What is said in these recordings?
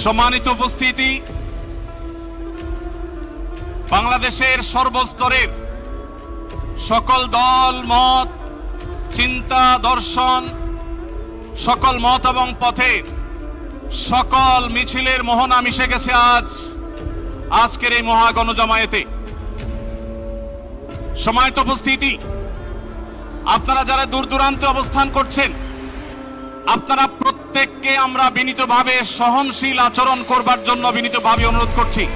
সম্মানিত উপস্থিতি, বাংলাদেশের সর্বস্তরের সকল দল, মত, চিন্তা, দর্শন, সকল মত এবং পথে সকল মিছিলের মোহনা মিশে গেছে আজ, আজকের এই মহা গণজমায়েতে। সময়ত উপস্থিতি, আপনারা যারা দূর দূরান্তে অবস্থান করছেন আপনারা প্রত্যেককে আমরা বিনীতভাবে সহনশীল আচরণ করবার জন্য বিনীতভাবে অনুরোধ করছি।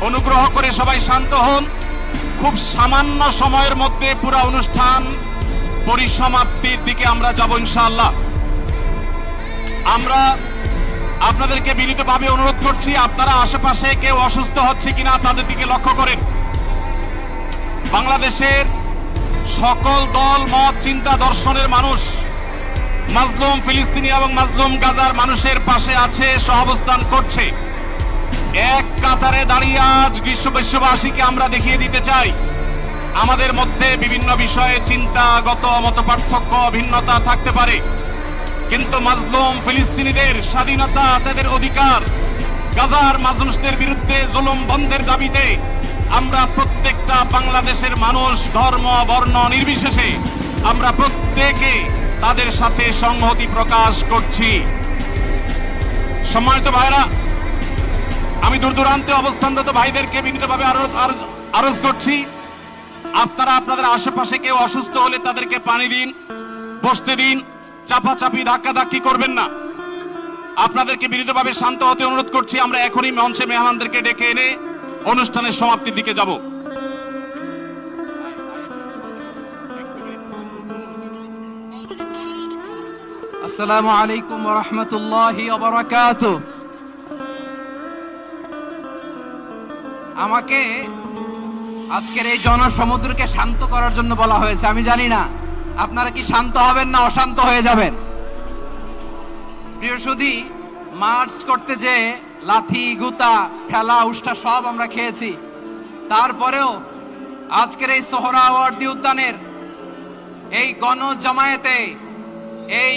অনুগ্রহ করে সবাই শান্ত হন। খুব সামান্য সময়ের মধ্যে পুরো অনুষ্ঠান পরিসমাপ্তির দিকে আমরা যাব ইনশাআল্লাহ। আমরা আপনাদেরকে বিনীতভাবে অনুরোধ করছি, আপনারা আশেপাশে কেউ অসুস্থ হচ্ছে কিনা তাদের দিকে লক্ষ্য করেন। বাংলাদেশের সকল দল, মত, চিন্তা, দর্শনের মানুষ মাজলুম ফিলিস্তিনি এবং মাজলুম গাজার মানুষের পাশে আছে, সহাবস্থান করছে। এক কাতারে দাঁড়িয়ে আজ বিশ্ব বিশ্ববাসীকে আমরা দেখিয়ে দিতে চাই। আমাদের মধ্যে বিভিন্ন বিষয়ে চিন্তাগত মত পার্থক্য ভিন্নতা থাকতে পারে। কিন্তু মাজলুম ফিলিস্তিনিদের স্বাধীনতা তাদের অধিকার। গাজার মানুষদের বিরুদ্ধে জুলুম বন্ধের দাবিতে আমরা প্রত্যেকটা বাংলাদেশের মানুষ ধর্ম, বর্ণ নির্বিশেষে আমরা প্রত্যেকে তাদের সাথে সংহতি প্রকাশ করছি। সম্মানিত ভাইরা আমি দূর দূরান্তে অবস্থানরত ভাইদেরকে বিনীতভাবে আরো- আরো- আরজ করছি। আপনারা আপনাদের আশেপাশে কেউ অসুস্থ হলে তাদেরকে পানি দিন, বসতে দিন, চাপাচাপি, ধাক্কাধাক্কি করবেন না। আপনাদেরকে বিনীতভাবে শান্ত হতে অনুরোধ করছি। আমরা এখনই মঞ্চে মেহমানদেরকে ডেকে এনে অনুষ্ঠানের সমাপ্তির দিকে যাব। আসসালামু আলাইকুম রহমতুল্লাহি অবরাকাত আমাকে আজকের এই জনসমুদ্রকে শান্ত করার জন্য বলা হয়েছে, আমি জানি না। আপনারা কি শান্ত হবেন না অশান্ত হয়ে যাবেন? প্রিয় সুধী, মার্চ করতে যে লাথি, গুতা, ঠেলা, উষ্টা সব আমরা খেয়েছি, তারপরেও আজকের এই সোহরাওয়ার্দী উদ্যানের এই গণ জামায়াতে এই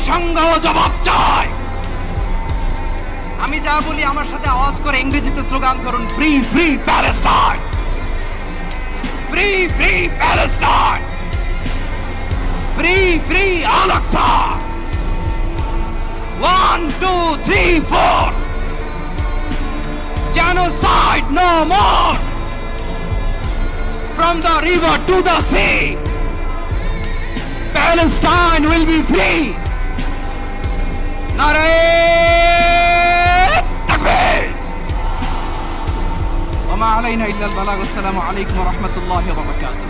জাতিসংঘ জবাব চায়। আমি যা বলি আমার সাথে আওয়াজ করে ইংরেজিতে স্লোগান করুন free free Palestine free free Palestine free free আলাক্সা one two three four genocide no more! From the river to the sea! Palestine will be free. নারে তাকবীর وما علينا إلا البلاغ السلام عليكم ورحمة الله وبركاته